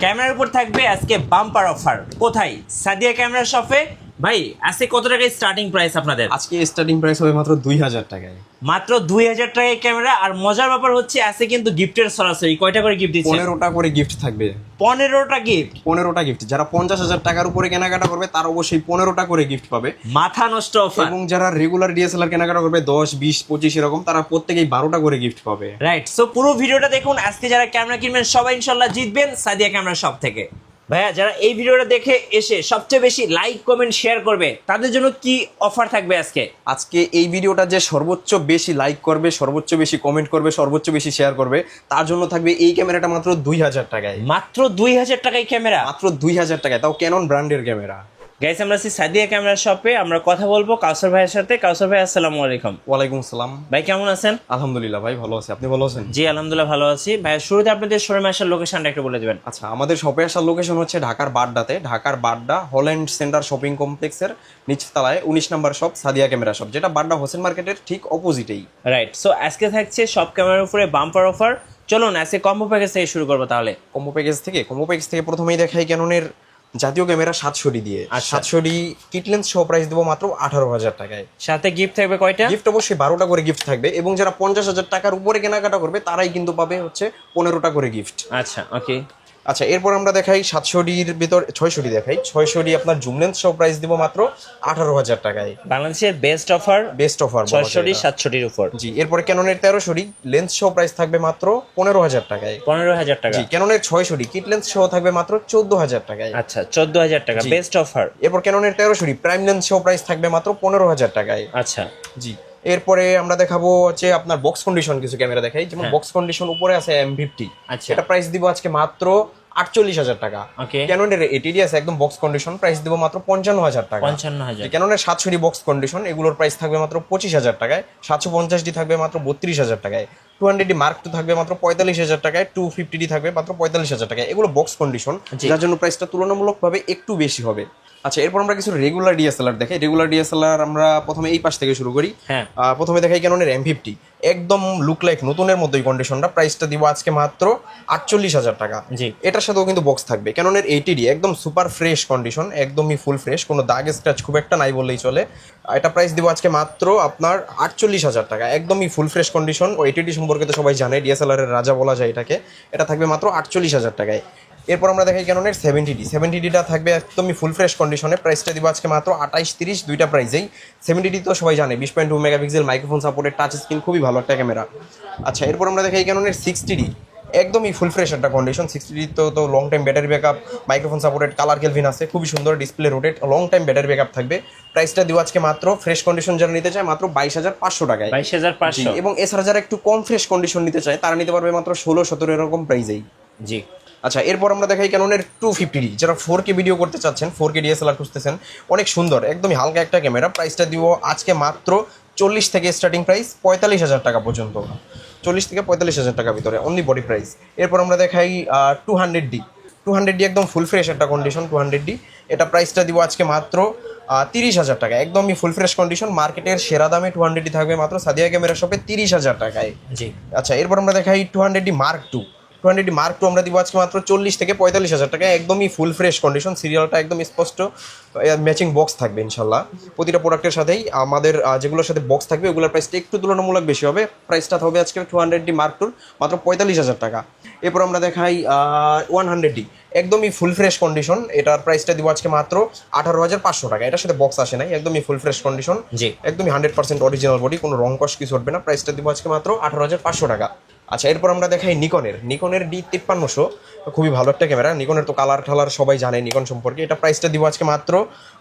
ক্যামেরার উপর থাকবে আজকে বাম্পার অফার কোথায়? সাদিয়া ক্যামেরা শপে ভাই আজকে কত টাকায় স্টার্টিং প্রাইস আপনাদের? আজকে স্টার্টিং প্রাইস হবে মাত্র দুই হাজার টাকায়। মাত্র দুই হাজার টাকায় ক্যামেরা আর মজার ব্যাপার হচ্ছে আজকে কিন্তু গিফটের সরাসরি। কয়টা করে গিফট দিচ্ছে পনেরোটা করে গিফট থাকবে। পনেরোটা গিফট পনেরোটা গিফট যারা পঞ্চাশ হাজার টাকার উপরে কেনাকাটা করবে তার অবশ্যই পনেরোটা করে গিফট পাবে। মাথা নষ্ট অফার এবং যারা রেগুলার ডিএসএলআর কেনাকাটা করবে দশ বিশ পঁচিশ এরকম তারা প্রত্যেকেই বারোটা করে গিফট পাবে। রাইট সো পুরো ভিডিওটা দেখুন। আজকে যারা ক্যামেরা কিনবেন সবাই ইনশাল্লাহ জিতবেন। সাদিয়া ক্যামেরা শপ থেকে। ভাইয়া যারা এই ভিডিওটা দেখে এসে সবচেয়ে বেশি লাইক কমেন্ট শেয়ার করবে তাদের জন্য কি অফার থাকবে আজকে? আজকে এই ভিডিওটা যে সর্বোচ্চ বেশি লাইক করবে সর্বোচ্চ বেশি কমেন্ট করবে সর্বোচ্চ বেশি শেয়ার করবে তার জন্য থাকবে এই ক্যামেরাটা মাত্র দুই হাজার টাকায়। মাত্র দুই হাজার টাকায় ক্যামেরা? মাত্র দুই হাজার টাকায় তাও ক্যানন ব্র্যান্ডের ক্যামেরা। গাইস আমরা আছি সাদিয়া ক্যামেরা শপে আমরা কথা বলব কাউসার ভাইয়ের সাথে। কাউসার ভাই আসসালামু আলাইকুম। ওয়ালাইকুম সালাম। ভাই কেমন আছেন? আলহামদুলিল্লাহ ভাই ভালো আছি। আপনি ভালো আছেন? জি আলহামদুলিল্লাহ ভালো আছি। ভাই শুরুতে আপনাদের শোরুমে আসার লোকেশনটা একটু বলে দিবেন। আচ্ছা আমাদের শপে আসার লোকেশন হচ্ছে ঢাকার বাড্ডাতে। ঢাকার বাড্ডা হল্যান্ড সেন্টার শপিং কমপ্লেক্সের নিচতলায় উনিশ number shop Sadia camera shop যেটা বাড্ডা হোসেন মার্কেটের ঠিক অপোজিটেই রাইট সো আজকে থাকছে সব ক্যামেরার উপরে বাম্পার অফার চলুন আজকে কম্বো প্যাকেজ থেকে শুরু করব তাহলে। কম্বো প্যাকেজ থেকে? কম্বো প্যাকেজ থেকে প্রথমেই দেখাই ক্যাননের জাতীয় ক্যামেরা সাতশোটি দিয়ে। আর সাতশোটি কিটলেন্স সহ প্রাইস দেবো মাত্র আঠারো হাজার টাকায়। সাথে গিফট থাকবে কয়টা? গিফট অবশ্যই বারোটা করে গিফট থাকবে এবং যারা পঞ্চাশ হাজার টাকার উপরে কেনাকাটা করবে তারাই কিন্তু পাবে হচ্ছে পনেরোটা করে গিফট আচ্ছা ওকে আচ্ছা এরপর আমরা দেখাই সাতশোটির ভিতর ছয়শোটি দেখাই। ছয়শোটি আপনার জুম লেন্স সহ প্রাইস দিব মাত্র আঠারো হাজার টাকায়। বাংলাদেশের বেস্ট অফার বেস্ট অফার ছয়শোটি সাতশোটির উপর। জি এরপরে ক্যাননের তেরোশোটি লেন্স সহ প্রাইস থাকবে মাত্র পনেরো হাজার টাকায়। পনেরো হাজার টাকা। জি ক্যাননের ছয়শোটি কিট লেন্স সহ থাকবে মাত্র চোদ্দ হাজার টাকায়। আচ্ছা চোদ্দ হাজার টাকা বেস্ট অফার এরপর ক্যাননের তেরোশোটি প্রাইম লেন্স সহ প্রাইস থাকবে মাত্র পনেরো হাজার টাকায়। আচ্ছা। জি। এরপরে আমরা দেখাবো হচ্ছে আপনার বক্স কন্ডিশন কিছু ক্যামেরা দেখাই। যেমন বক্স কন্ডিশন উপরে আছে এম ফিফটি আচ্ছা। এটা প্রাইস দিব আজকে মাত্র আটচল্লিশ হাজার টাকা। ওকে। ক্যাননের এটিডি একদম বক্স কন্ডিশন প্রাইস দিব মাত্র পঞ্চান্ন হাজার টাকা। পঞ্চান্ন হাজার। ক্যাননের সাতশোটি বক্স কন্ডিশন এগুলোর প্রাইস থাকবে মাত্র পঁচিশ হাজার টাকায়। সাতশো পঞ্চাশটি থাকবে মাত্র বত্রিশ হাজার টাকায়। টু হান্ড্রেডটি মার্ক টু থাকবে মাত্র পঁয়তাল্লিশ হাজার টাকায়। টু ফিফটিডি থাকবে মাত্র পঁয়তাল্লিশ হাজার টাকায়। এগুলো বক্স কন্ডিশন যার জন্য প্রাইসটা তুলনামূলকভাবে একটু বেশি হবে। আচ্ছা এরপর আমরা কিছু রেগুলার ডিএসএলআর দেখাই। রেগুলার ডিএসএলআর আমরা প্রথমে এই পাশ থেকে শুরু করি। হ্যাঁ। প্রথমে দেখাই ক্যাননের এম ফিফটি একদম লুক লাইক নতুনের মতোই কন্ডিশনটা প্রাইসটা দিব আজকে মাত্র আটচল্লিশ হাজার টাকা। জি। এটার সাথেও কিন্তু বক্স থাকবে। ক্যাননের এইটিডি একদম সুপার ফ্রেশ কন্ডিশন একদমই ফুল ফ্রেশ কোনো দাগ স্ক্র্যাচ খুব একটা নাই বললেই চলে। এটা প্রাইস দিব আজকে মাত্র আপনার আটচল্লিশ হাজার টাকা। একদমই ফুল ফ্রেশ কন্ডিশন ও এইটিডি সম্পর্কে তো সবাই জানে ডিএসএলআর এর রাজা বলা যায় এটাকে। এটা থাকবে মাত্র আটচল্লিশ হাজার টাকায়। এরপর আমরা দেখাই ক্যানোনের সেভেন্টি ডি সেভেন্টিডি সেভেন্টিডিটা থাকবে একদমই ফুল ফ্রেশ কন্ডিশনে প্রাইসটা দিব আজকে মাত্র আঠাইশ তিরিশ দুইটা প্রাইসেই সেভেন্টি ডি তো সবাই জানে বিশ point two megapixel microphone supported touch screen খুবই ভালো একটা ক্যামেরা আচ্ছা এরপর আমরা দেখাই সিক্সটি ডি একদমই ফুল ফ্রেশ একটা কন্ডিশন সিক্সটি ডি তো তো long time battery backup microphone supported colour Kelvin আছে খুবই সুন্দর display rotate long time battery backup থাকবে। প্রাইসটা দিব আজকে মাত্র ফ্রেশ কন্ডিশন যারা নিতে চায় মাত্র বাইশ হাজার পাঁচশো টাকায়। বাইশ হাজার পাঁচশো। এবং এছাড়া যারা একটু কম ফ্রেশ কন্ডিশন নিতে চায় তারা নিতে পারবে মাত্র ষোলো সতেরো এরকম প্রাইজেই জি। আচ্ছা এরপর আমরা দেখাই ক্যাননের টু ফিফটি ডি যারা ফোর কে ভিডিও করতে চাচ্ছেন ফোর কে ডিএসএলআর খুঁজতেছেন অনেক সুন্দর একদমই হালকা একটা ক্যামেরা প্রাইসটা দিব আজকে মাত্র চল্লিশ থেকে স্টার্টিং প্রাইস পঁয়তাল্লিশ হাজার টাকা পর্যন্ত। চল্লিশ থেকে পঁয়তাল্লিশ হাজার টাকা ভিতরে অনলি বডি প্রাইস এরপর আমরা দেখাই two hundred D two hundred D একদম ফুল ফ্রেশ একটা কন্ডিশন টু হান্ড্রেড ডি এটা প্রাইসটা দিব আজকে মাত্র তিরিশ হাজার টাকা। একদমই ফুল ফ্রেশ কন্ডিশন মার্কেটের সেরা দামে টু হান্ড্রেড ডি থাকবে মাত্র সাদিয়া ক্যামেরা শপে তিরিশ হাজার টাকায়। জি। আচ্ছা এরপর আমরা দেখাই two hundred D mark two two hundred D mark two আমরা দিব আজকে মাত্র চল্লিশ থেকে পঁয়তাল্লিশ হাজার টাকা। একদমই ফুল ফ্রেশ কন্ডিশন সিরিয়ালটা একদম স্পষ্ট। ম্যাচিং বক্স থাকবে ইনশাল্লাহ। প্রতিটা প্রোডাক্টের সাথেই আমাদের যেগুলোর সাথে বক্স থাকবে ওগুলোর প্রাইসটা একটু তুলনামূলক বেশি হবে। প্রাইসটা হবে আজকে টু হান্ড্রেড ডি মার্ক টুর মাত্র পঁয়তাল্লিশ হাজার টাকা। এরপর আমরা দেখাই ওয়ান হান্ড্রেড ডি একদমই ফুল ফ্রেশ কন্ডিশন এটার প্রাইসটা দিব আজকে মাত্র আঠারো হাজার পাঁচশো টাকা। এটার সাথে বক্স আসে নাই একদমই ফুল ফ্রেশ কন্ডিশন জি। একদমই হান্ড্রেড পার্সেন্ট অরিজিনাল বডি কোনো রং কস কিছু উঠবে না। প্রাইসটা দিব আজকে মাত্র আঠারো হাজার পাঁচশো টাকা। আচ্ছা এরপর আমরা দেখাই নিকনের। নিকনের ডি তিপ্পান্নশো খুবই ভালো একটা ক্যামেরা। নিকনের তো কালার ঠালার সবাই জানে নিকন সম্পর্কে। এটা প্রাইসটা দিব আজকে মাত্র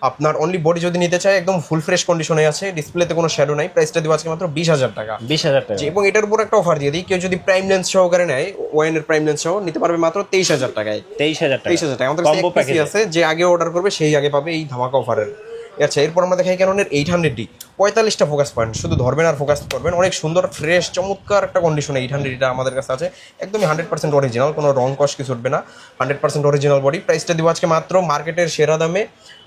আপনার অনলি বডি যদি নিতে চায় একদম ফুল ফ্রেশ কন্ডিশনে আছে। ডিসপ্লেতে কোনো শ্যাডো নাই। প্রাইসটা দিব আজকে মাত্র বিশ হাজার টাকা। বিশ হাজার টাকা। এবং এটার উপর একটা অফার দিয়ে দিই। কেউ যদি প্রাইম লেন্স সহকারে নেয় ওয়াইনের প্রাইম লেন্স সহ নিতে পারবে মাত্র তেইশ হাজার টাকায়। তেইশ হাজার টাকা। তেইশ হাজার টাকা। আমাদের আছে যে আগে অর্ডার করবে সেই আগে পাবে এই ধামাকা অফারের আচ্ছা এরপর আমরা দেখাই ক্যাননের এইট হান্ড্রেড ডি পঁয়তাল্লিশটা ফোকাস পয়েন্ট শুধু ধরবেন আর ফোকাস করবেন। অনেক সুন্দর ফ্রেশ চমৎকার একটা কন্ডিশনে এইট হান্ড্রেড ডিটা আমাদের কাছে আছে। একদমই হান্ড্রেড পার্সেন্ট অরিজিনাল কোনো রং কস কিছু উঠবে না। হান্ড্রেড পার্সেন্ট অরিজিনাল বডি প্রাইসটা দিব আজকে মাত্র মার্কেটের সেরা দামে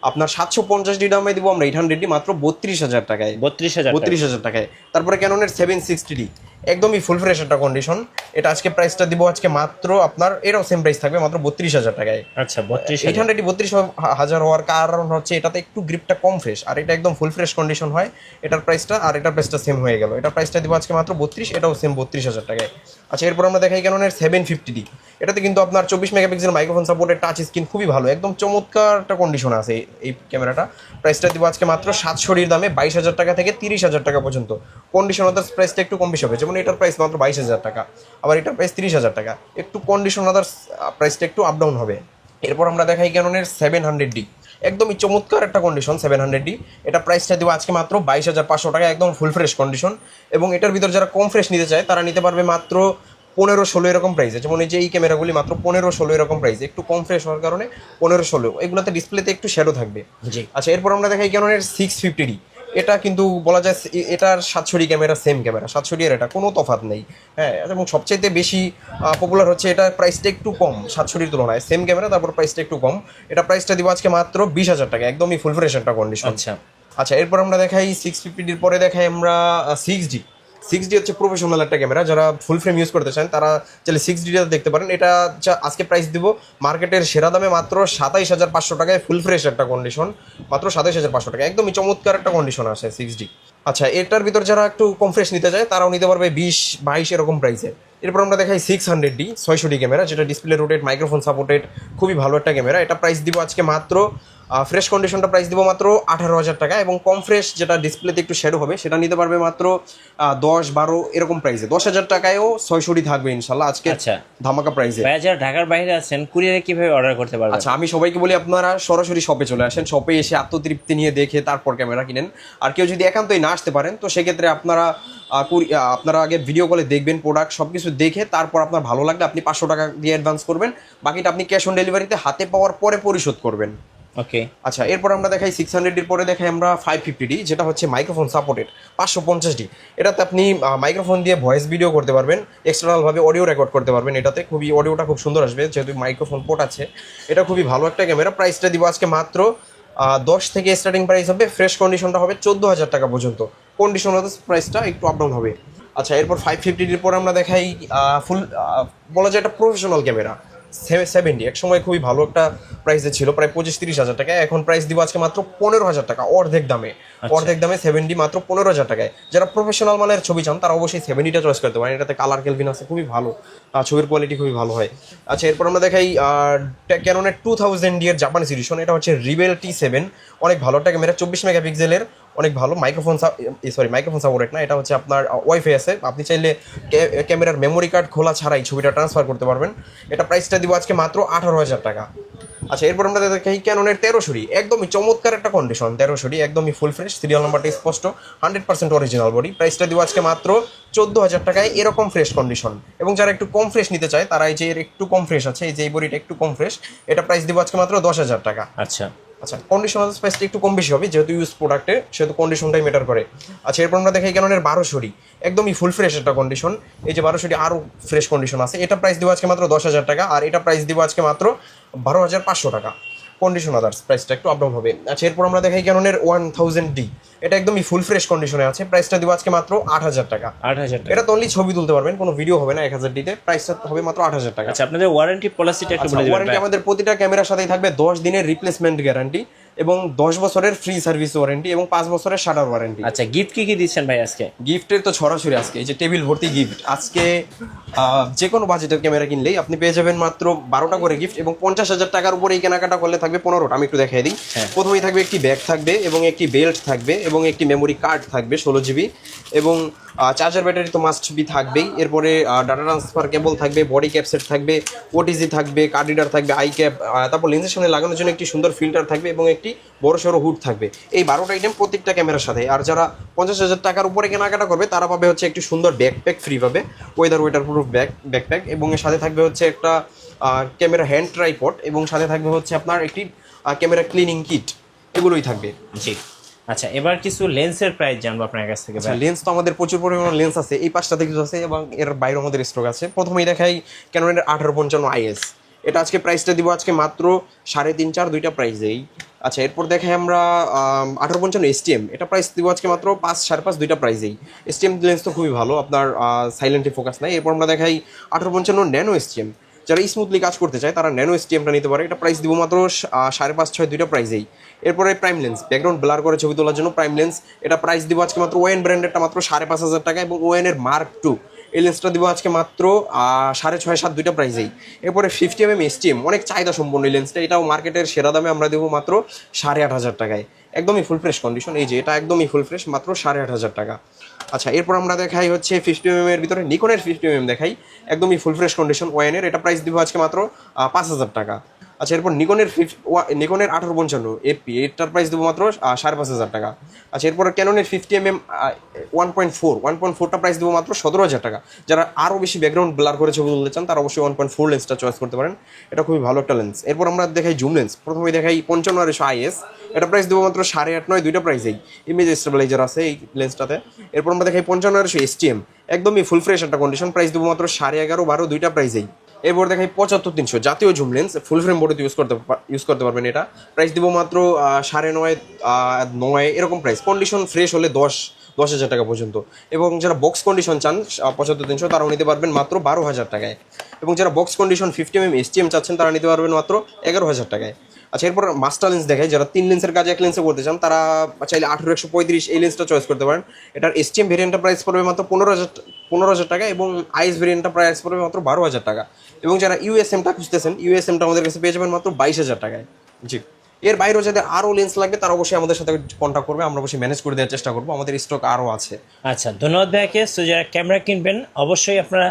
আপনার সাতশো পঞ্চাশ ডি দামে দিব আমরা এইট হান্ড্রেড ডি মাত্র বত্রিশ হাজার টাকায়। বত্রিশ হাজার বত্রিশ হাজার টাকায়। তারপরে ক্যাননের সেভেন সিক্সটি ডি একদমই ফুল ফ্রেশ একটা কন্ডিশন এটা আজকে প্রাইসটা দিব আজকে মাত্র আপনার এটাও সেম প্রাইস থাকবে মাত্র বত্রিশ হাজার টাকায়। আচ্ছা বত্রিশ এইট হান্ড্রেডই বত্রিশ হাজার হওয়ার কারণ হচ্ছে এটাতে একটু গ্রিপটা কম ফ্রেশ আর এটা একদম ফুল ফ্রেশ কন্ডিশন হয়। এটার প্রাইসটা আর এটার প্রাইসটা সেম হয়ে গেল। এটার প্রাইসটা দিব আজকে মাত্র বত্রিশ এটাও সেম বত্রিশ হাজার টাকায়। আচ্ছা এরপর আমরা দেখাই কেন সেভেন ফিফটি ডি এটাতে কিন্তু আপনার চব্বিশ মেগাপিক্সেল মাইক্রোফোন সাপোর্টের টাচ স্ক্রিন খুবই ভালো। একদম চমৎকার একটা কন্ডিশন আছে এই- এই ক্যামেরাটা প্রাইসটা দিব আজকে মাত্র সাতশোটির দামে বাইশ হাজার টাকা থেকে তিরিশ হাজার টাকা পর্যন্ত। কন্ডিশন আদার্স প্রাইসটা একটু কম বেশি হবে। যেমন এটার প্রাইস মাত্র বাইশ হাজার টাকা। আবার এটার প্রাইস তিরিশ হাজার টাকা। একটু কন্ডিশন আদার্স প্রাইসটা একটু আপ ডাউন হবে। এরপর আমরা দেখাই ক্যাননের সেভেন হান্ড্রেড ডি একদমই চমৎকার একটা কন্ডিশন সেভেন হান্ড্রেড ডি এটা প্রাইসটা দেবো আজকে মাত্র বাইশ হাজার পাঁচশো টাকা একদম ফুল ফ্রেশ কন্ডিশন এবং এটার ভিতর যারা কম ফ্রেশ নিতে চায় তারা নিতে পারবে মাত্র পনেরো ষোলো এরকম প্রাইসে যেমন এই যে এই ক্যামেরাগুলি মাত্র পনেরো ষোলো এরকম প্রাইসে একটু কম ফ্রেশ হওয়ার কারণে পনেরো ষোলো। এগুলোতে ডিসপ্লেতে একটু শ্যাডো থাকবে। জি। আচ্ছা এরপর আমরা দেখাই কেন এর সিক্স ফিফটি ডি এটা কিন্তু বলা যায় এটার সাতছড়ি ক্যামেরা সেম ক্যামেরা। সাতছড়ি আর এটা কোনো তফাত নেই। হ্যাঁ এবং সবচাইতে বেশি পপুলার হচ্ছে এটা প্রাইসটা একটু কম সাতছড়ির তুলনায়। সেম ক্যামেরা তারপর প্রাইসটা একটু কম। এটা প্রাইসটা দিব আজকে মাত্র বিশ হাজার টাকা একদমই ফুল ফ্রেশ একটা কন্ডিশন আচ্ছা। আচ্ছা এরপর আমরা দেখাই সিক্স ফিফটির পরে দেখাই আমরা সিক্স ডি সিক্স ডি হচ্ছে প্রফেশনাল একটা ক্যামেরা যারা ফুল ফ্রেম ইউজ করতে চান, তারা চাইলে সিক্স ডিটা দেখতে পারেন। এটা আজকে প্রাইস দিব মার্কেটের সেরা দামে মাত্র সাতাইশ হাজার পাঁচশো টাকায় ফুল ফ্রেশ একটা কন্ডিশন মাত্র সাতাইশ হাজার পাঁচশো টাকা একদমই চমৎকার একটা কন্ডিশন আছে সিক্স ডি আচ্ছা এটার ভিতর যারা একটু কম ফ্রেশ নিতে চায়, তারাও নিতে পারবে বিশ, বাইশ এরকম প্রাইসে এরপর আমরা দেখাই সিক্স হান্ড্রেড ডি ছয়শো ডি ক্যামেরা যেটা ডিসপ্লে রোটেড মাইক্রোফোন সাপোর্টেড খুবই ভালো একটা ক্যামেরা এটা প্রাইস দিব আজকে মাত্র ফ্রেশ কন্ডিশনটা প্রাইস দিব মাত্র আঠারো হাজার টাকা এবং কম ফ্রেশ যেটা ডিসপ্লেতে একটু শ্যাডো হবে সেটা নিতে পারবে মাত্র দশ বারো এরকম প্রাইসে দশ হাজার টাকায়ও ছয়শোটি থাকবে ইনশাল্লাহ আজকে আচ্ছা। ধামাকা প্রাইসে যারা ঢাকার বাইরে আছেন কুরিয়ারে কীভাবে অর্ডার করতে পারবেন? আচ্ছা আমি সবাইকে বলি আপনারা সরাসরি শপে চলে আসেন। শপে এসে আত্মতৃপ্তি নিয়ে দেখে তারপর ক্যামেরা কিনেন। আর কেউ যদি একান্তই না আসতে পারেন তো সেক্ষেত্রে আপনারা আপনারা আগে ভিডিও কলে দেখবেন প্রোডাক্ট সব কিছু দেখে তারপর আপনার ভালো লাগলে আপনি পাঁচশো টাকা দিয়ে অ্যাডভান্স করবেন। বাকিটা আপনি ক্যাশ অন ডেলিভারিতে হাতে পাওয়ার পরে পরিশোধ করবেন। ওকে আচ্ছা এরপর আমরা দেখাই সিক্স হান্ড্রেডের পরে দেখাই আমরা ফাইভ ফিফটি যেটা হচ্ছে মাইক্রোফোন সাপোর্টেড পাঁচশো পঞ্চাশ ডি এটাতে আপনি মাইক্রোফোন দিয়ে ভয়েস ভিডিও করতে পারবেন এক্সটার্নালভাবে অডিও রেকর্ড করতে পারবেন এটাতে। খুবই অডিওটা খুব সুন্দর আসবে, যেহেতু মাইক্রোফোন পোর্ট আছে। এটা খুবই ভালো একটা ক্যামেরা প্রাইসটা দিব আজকে মাত্র দশ থেকে স্টার্টিং প্রাইস হবে ফ্রেশ কন্ডিশনটা হবে চোদ্দ হাজার টাকা পর্যন্ত। কন্ডিশন প্রাইসটা একটু আপ ডাউন হবে। আচ্ছা এরপর ফাইভ ফিফটির পর আমরা দেখাই ফুল বলা যায় একটা প্রফেশনাল ক্যামেরা সেভেন্টি এক সময় খুবই ভালো একটা প্রাইসে ছিল প্রায় পঁচিশ তিরিশ হাজার টাকা এখন প্রাইস দিব আজকে মাত্র পনেরো হাজার টাকা অর্ধেক দামে। অর্ধেক দামে সেভেন্টি মাত্র পনেরো হাজার টাকায়। যারা প্রফেশনাল মানের ছবি চান তারা অবশ্যই সেভেন্টিটা চয়েস করতে পারেন। এটাতে কালার কেলভিন আছে খুবই ভালো। ছবির কোয়ালিটি খুবই ভালো হয়। আচ্ছা এরপর আমরা দেখাই ক্যাননের টু থাউজেন্ড এর জাপানিজ এডিশন এটা হচ্ছে রিবেল টি সেভেন অনেক ভালো একটা ক্যামেরা চব্বিশ মেগাপিক্সেলের অনেক ভালো। মাইক্রোফোন সরি মাইক্রোফোন সাপোর্টেড না, এটা হচ্ছে আপনার ওয়াইফাই আছে। আপনি চাইলে ক্যামেরার মেমোরি কার্ড খোলা ছাড়াই ছবিটা ট্রান্সফার করতে পারবেন। এটা প্রাইসটা দিব আজকে মাত্র আঠারো হাজার টাকা। আচ্ছা এরপর আমরা দেখি ক্যাননের তেরোশোরি। একদমই চমৎকার একটা কন্ডিশন তেরোশোরি, একদমই ফুল ফ্রেশ সিরিয়াল নাম্বারটা স্পষ্ট হান্ড্রেড পার্সেন্ট অরিজিনাল বডি প্রাইসটা দিব আজকে মাত্র চোদ্দ হাজার টাকায়, এরকম ফ্রেশ কন্ডিশন এবং যারা একটু কম ফ্রেশ নিতে চায়, তারা এই যে একটু কম ফ্রেশ আছে, এই যে এই বডিটা একটু কম ফ্রেশ এটা প্রাইস দিব আজকে মাত্র দশ হাজার টাকা। আচ্ছা। আচ্ছা কন্ডিশনার স্পেসটা একটু কম বেশি হবে, যেহেতু ইউজ প্রোডাক্টে সেহেতু কন্ডিশনটাই ম্যাটার করে। আচ্ছা এরপর আমরা দেখাই ক্যাননের বারোশোরি। একদমই ফুল ফ্রেশ একটা কন্ডিশন এই যে বারোশোটি আরও ফ্রেশ কন্ডিশন আছে। এটা প্রাইস দেবো আজকে মাত্র দশ হাজার টাকা, আর এটা প্রাইস দেবো আজকে মাত্র বারো হাজার পাঁচশো টাকা। কন্ডিশন আদার্স প্রাইসটা একটু আপডাউন হবে। আচ্ছা এরপর আমরা দেখাই ক্যাননের ওয়ান থাউজেন্ড ডি এটা একদমই ফুল ফ্রেশ কন্ডিশনে আছে। প্রাইসটা দিব আজকে মাত্র আট হাজার টাকা। আট হাজার এটা তো অনলি ছবি তুলতে পারবেন কোনো ভিডিও হবে না এক হাজার ডিতে প্রাইসটা হবে মাত্র আট হাজার টাকা। আচ্ছা আপনাদের ওয়ারেন্টি পলিসিটা একটু বলে ওয়ারেন্টি আমাদের প্রতিটা ক্যামেরার সাথেই থাকবে দশ দিনের রিপ্লেসমেন্ট গ্যারান্টি এবং দশ বছরের ফ্রি সার্ভিস ওয়ারেন্টি এবং পাঁচ বছরের শাটার ওয়ারেন্টি আচ্ছা গিফট কি কি দিচ্ছেন ভাই আজকে? গিফটের তো ছড়াছড়ি আজকে এই যে টেবিল ভর্তি গিফট আজকে যে কোনো বাজেটের ক্যামেরা কিনলেই আপনি পেয়ে যাবেন মাত্র বারোটা করে গিফট এবং পঞ্চাশ হাজার টাকার উপরে এই কেনাকাটা করলে থাকবে পনেরোটা। আমি একটু দেখাই দিই। হ্যাঁ। প্রথমেই থাকবে একটি ব্যাগ থাকবে এবং একটি বেল্ট থাকবে এবং একটি মেমোরি কার্ড থাকবে ষোলো জিবি এবং চার্জার ব্যাটারি তো মাস্ট বি থাকবেই। এরপরে ডাটা ট্রান্সফার কেবল থাকবে বডি ক্যাপসেট থাকবে ওটিজি থাকবে কার্ড রিডার থাকবে আই ক্যাপ তারপর লেন্সের সামনে লাগানোর জন্য একটি সুন্দর ফিল্টার থাকবে এবং একটি বড় সড়ো হুড থাকবে। এই বারোটা আইটেম প্রত্যেকটা ক্যামেরার সাথে। আর যারা পঞ্চাশ হাজার টাকার উপরে কেনাকাটা করবে, তারা পাবে হচ্ছে একটি সুন্দর ব্যাকপ্যাক ফ্রি পাবে। Weather waiter proof back backpack এবং এর সাথে থাকবে হচ্ছে একটা ক্যামেরা হ্যান্ড ট্রাইপড এবং সাথে থাকবে হচ্ছে আপনার একটি ক্যামেরা ক্লিনিং কিট এগুলোই থাকবে। জি। আচ্ছা এবার কিছু লেন্সের প্রাইস জানব আপনার কাছ থেকে লেন্স তো আমাদের প্রচুর পরিমাণ লেন্স আছে এই পাঁচটাতে কিছু আছে এবং এর বাইরে আমাদের স্টক আছে। প্রথমেই দেখাই ক্যানোনের আঠারো পঞ্চান্ন আইএস এটা আজকে প্রাইসটা দিব আজকে মাত্র সাড়ে তিন চার দুইটা প্রাইসেই আচ্ছা এরপর দেখাই আমরা আঠারো পঞ্চান্ন এসটিএম এটা প্রাইস দিব আজকে মাত্র পাঁচ সাড়ে পাঁচ দুইটা প্রাইসেই এসটিএম লেন্স তো খুবই ভালো আপনার সাইলেন্টলি ফোকাস নাই। এরপর আমরা দেখাই আঠারো পঞ্চান্ন ন্যানো এসটিএম যারা স্মুথলি কাজ করতে চায়, তারা ন্যানো এসটিএমটা নিতে পারে। এটা প্রাইস দিব মাত্র সাড়ে পাঁচ, ছয়, দুইটা প্রাইসেই এরপরে প্রাইম লেন্স ব্যাকগ্রাউন্ড ব্লার করে ছবি তোলার জন্য প্রাইম লেন্স এটা প্রাইস দিব আজকে মাত্র ওয়েন ব্র্যান্ডেরটা মাত্র সাড়ে পাঁচ হাজার টাকা এবং ওয়েনের মার্ক টু এই লেন্সটা দিব আজকে মাত্র সাড়ে ছয়, সাত, দুইটা প্রাইসেই এরপরে ফিফটি এম এম এসটিএম অনেক চাহিদা সম্পন্ন এই লেন্সটা এটাও মার্কেটের সেরা দামে আমরা দেবো মাত্র সাড়ে আট হাজার টাকায়। একদমই ফুল ফ্রেশ কন্ডিশন এই যে, এটা একদমই ফুল ফ্রেশ মাত্র সাড়ে আট হাজার টাকা। আচ্ছা এরপর আমরা দেখাই হচ্ছে ফিফটি এম এর ভিতরে নিকনের ফিফটি এম দেখাই। একদমই ফুল ফ্রেশ কন্ডিশন ওয়ানের এটা প্রাইস দিব আজকে মাত্র পাঁচ হাজার টাকা। আচ্ছা এরপর নিকনের নিকনের আঠারো পঞ্চান্ন এপি এটার প্রাইস দেবো মাত্র সাড়ে পাঁচ হাজার টাকা। আচ্ছা এরপর ক্যাননের fifty M M one point four one point ফোরটা প্রাইস দেবো মাত্র সতেরো হাজার টাকা। যারা আরও বেশি ব্যাকগ্রাউন্ড ব্লার করে ছবি তুলতে চান, তারা অবশ্যই ওয়ান পয়েন্ট ফোর লেন্সটা চয়েস করতে পারেন। এটা খুবই ভালো একটা লেন্স এরপর আমরা দেখাই জুম লেন্স প্রথমে দেখাই পঞ্চান্ন আর একশো আইএস এটা প্রাইস দেবো মাত্র সাড়ে আট নয়, দুইটা প্রাইসেই ইমেজ স্টেবিলাইজার আছে এই লেন্সটাতে এরপর আমরা দেখাই পঞ্চান্ন একশো এসটিএম একদমই ফুল ফ্রেশ একটা কন্ডিশন প্রাইস দেবো মাত্র সাড়ে এগারো, বারো, দুইটা প্রাইসেই এরপর দেখাই পঁচাত্তর তিনশো, জাতীয় জুম লেন্স ফুল ফ্রেম বোর্ডে ইউজ করতে ইউজ করতে পারবেন এটা। প্রাইস দিব মাত্র সাড়ে নয় নয়, এরকম প্রাইস কন্ডিশন ফ্রেশ হলে দশ দশ হাজার টাকা পর্যন্ত। এবং যারা বক্স কন্ডিশন চান পঁচাত্তর তিনশো, তারাও নিতে পারবেন মাত্র বারো হাজার টাকায়। এবং যারা box condition fifty M M STM চাচ্ছেন, তারা নিতে পারবেন মাত্র এগারো হাজার টাকায়। আচ্ছা এরপর মাস্টার লেন্স দেখায় যারা তিন লেন্সের কাজে এক লেন্সে করতে চান, তারা চাইলে আঠেরো, একশো পঁয়ত্রিশ এই লেন্সটা চয়েস করতে পারেন। এটার এসটিএম ভেরিয়েন্টটা প্রাইস পড়বে মাত্র পনেরো হাজার পনেরো হাজার টাকা এবং আইএস ভেরিয়েন্টটা প্রাইস পড়বে মাত্র বারো হাজার টাকা। এবং যারা ইউএসএমটা খুঁজতেছেন ইউএসএমটা আমাদের কাছে পেয়ে যাবেন মাত্র বাইশ হাজার টাকায়। জি। এর বাইরেও যাদের আরও লেন্স লাগবে, তারা অবশ্যই আমাদের সাথে কন্ট্যাক্ট করবে, আমরা অবশ্যই ম্যানেজ করে দেওয়ার চেষ্টা করব, আমাদের স্টক আরও আছে। আচ্ছা ধন্যবাদ ভাইয়াকে সো যারা ক্যামেরা কিনবেন, অবশ্যই আপনারা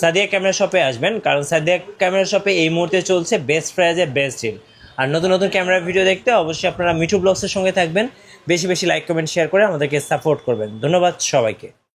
সাদিয়া ক্যামেরা শপে আসবেন, কারণ সাদিয়া ক্যামেরা শপে এই মুহূর্তে চলছে বেস্ট প্রাইজে বেস্ট ডিল আর নতুন নতুন ক্যামেরা ভিডিও দেখতে অবশ্যই আপনারা মিঠু ব্লগসের সঙ্গে থাকবেন। বেশি বেশি লাইক কমেন্ট শেয়ার করে আমাদেরকে সাপোর্ট করবেন। ধন্যবাদ সবাইকে।